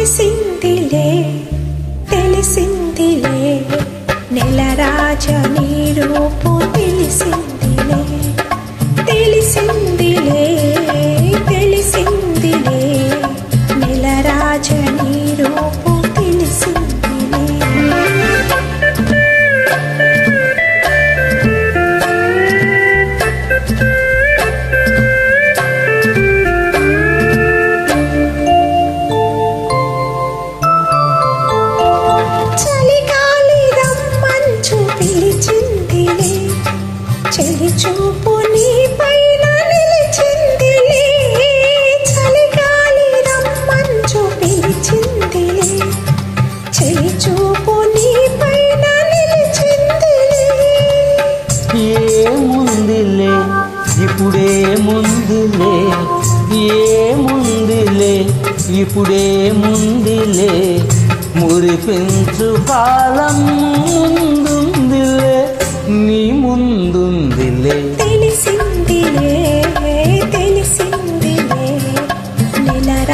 disse ఇప్పుడే ఇప్పుడేముందిలే మురిపించు కాలం ముందుందిలే నీ ముందుందిలే. తెలిసిందిలే తెలిసిందిలే నెల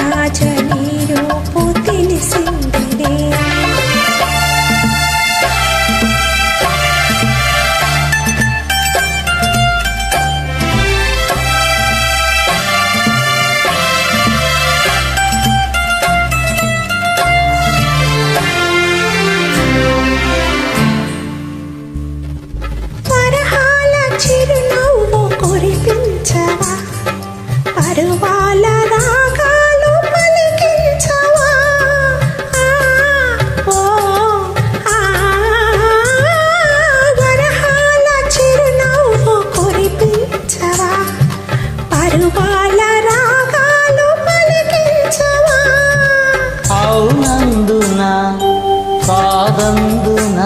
కాదందున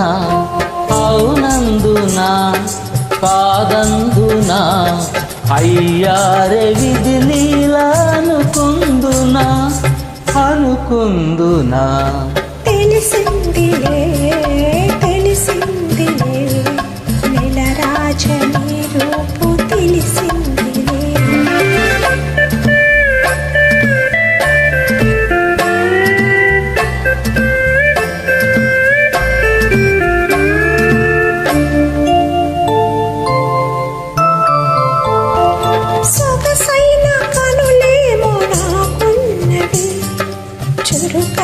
అవునందున కాదందున అయ్యారే విధి లీలా అనుకుందునా అనుకుందునా. తెలిసిందిలే.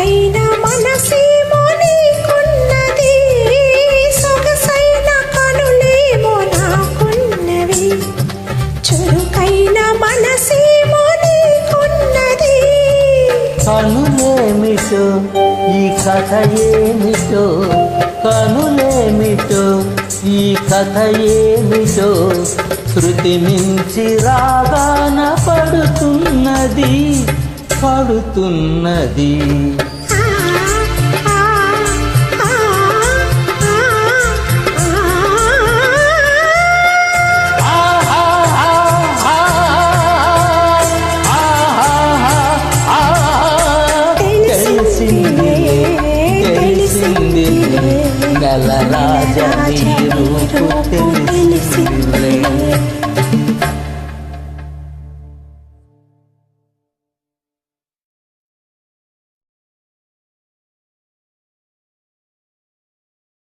చురుకైన మనసేమో నీకున్నది సొగసైన కనులేమో నాకున్నవి చురుకైన మనసేమో నీకున్నది. కనులేమిటో ఈ కథ ఏమిటో కనులేమిటో ఈ కథ ఏమిటో శృతి మించి రాగాన పడుతున్నది పడుతున్నది. గల రాజ నీ రూపు తెలిసిందిలే